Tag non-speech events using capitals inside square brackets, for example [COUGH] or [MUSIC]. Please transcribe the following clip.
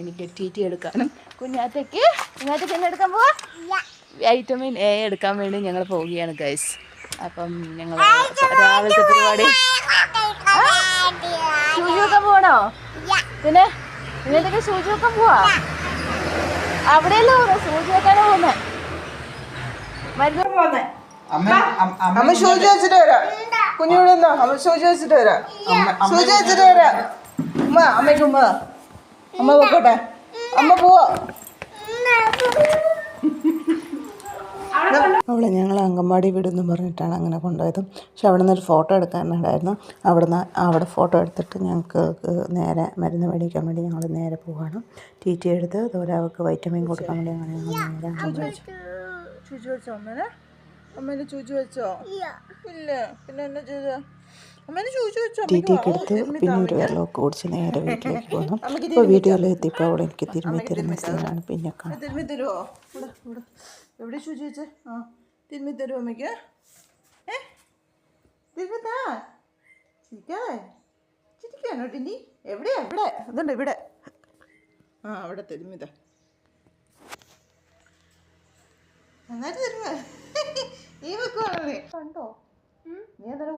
എനിക്ക് T T എടുക്കാനും. കുഞ്ഞാറ്റയ്ക്ക് കുഞ്ഞാറ്റയ്ക്ക് എന്നെ എടുക്കാൻ പോവാ? വൈറ്റമിൻ എ എടുക്കാൻ വേണ്ടി ഞങ്ങൾ പോവുകയാണ് ഗൈസ് അപ്പം ഞങ്ങൾ രാവിലത്തെ പരിപാടി സൂചി വെക്കാൻ പോകണോ പിന്നെ? ഇന്നത്തേക്ക് സൂചി വെക്കാൻ പോവാ അവിടെയല്ലേ പോകുന്നത് സൂചി വെക്കാനാ പോകുന്നത് മരുന്ന് പോകുന്നത് അമ്മ സൂചി വെച്ചിട്ട് വരാം. കുഞ്ഞുവിടെ അമ്മ സൂചി വെച്ചിട്ട് വരാം. സൂചി വെച്ചിട്ട് വരാം. ഉമ്മ അമ്മയ്ക്ക് ഉമ്മ. അമ്മ പൊക്കോട്ടെ അമ്മ പോവോ. അവളെ ഞങ്ങൾ അങ്കൻവാടി വീടെന്ന് പറഞ്ഞിട്ടാണ് അങ്ങനെ കൊണ്ടുപോയത്. പക്ഷെ അവിടെ നിന്ന് ഒരു ഫോട്ടോ എടുക്കാനുണ്ടായിരുന്നു. അവിടെ നിന്ന് അവിടെ ഫോട്ടോ എടുത്തിട്ട് ഞങ്ങൾക്ക് നേരെ മരുന്ന് മേടിക്കാൻ വേണ്ടി ഞങ്ങൾ നേരെ പോവാണ്. ടി ടി എടുത്ത് അതുപോലെ അവർക്ക് വൈറ്റമിൻ കൊടുക്കാൻ വേണ്ടി അങ്ങനെ ഞങ്ങൾ നേരെ അങ്കൻവാടി ചൂച്ചു വെച്ചോ അമ്മേനെ? അമ്മേനെ ചൂച്ചു വെച്ചോ? ഇല്ല. പിന്നെ എന്നാ ചെയ്ത തീറ്റയൊക്കെ എടുത്ത് പിന്നെ ഒരു വെള്ളമൊക്കെ കുടിച്ച് നേരെ വീട്ടിലേക്ക് പോന്നു. അപ്പോൾ വീഡിയോയിൽ എത്തിയപ്പോൾ അവിടെ എനിക്ക് തിരുമ്മി തരുന്ന സീനാണ് പിന്നെ കാണാം തിരുമ്മി തരുമോ? ഇവിടെ ഇവിടെ. എവിടെ ചൂച്ചു വെച്ചേ? ആ തിരുമ്മി തരുമോ അമ്മയ്ക്ക്? ഏ? തിരുമ്മി താ ചിരിക്കാതെ ചിരിക്കാനോ ടിന്നി? എവിടെയാ? ഇവിടെ. അതുണ്ട് ഇവിടെ. ആ അവിടെ തിരുമ്മിതാ നന്നായിട്ട് തരുമ [LAUGHS] നീ വെക്കുവാണോ കണ്ടോ? നീ എന്തായാലും